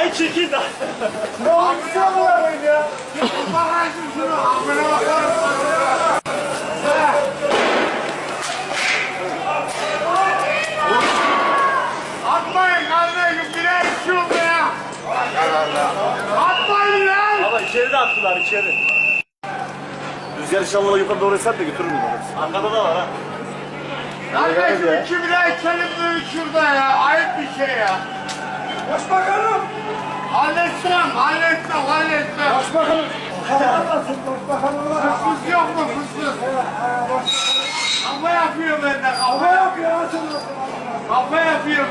Ay çekil de. Ne olursa olur ya. Bakın şunu amına bakarım. Atmayın kardeşim bire içiyorum ya. Atmayın lan. Ama içeri de attılar içeri. Rüzgar inşallah yukarı doğru eser de götürür mü? Arkada da var ha. Kardeşim iki bire içelim şurada ya. Ayıp bir şey ya. Başbakanım. Halledeceğim, halledeceğim, halledeceğim. Başbakanım. Başbakanım. Başbakanım var. Fıs yok mu fıs? Kafa yapıyor bende, Hava kafa, yapıyor. Kafa yapıyor.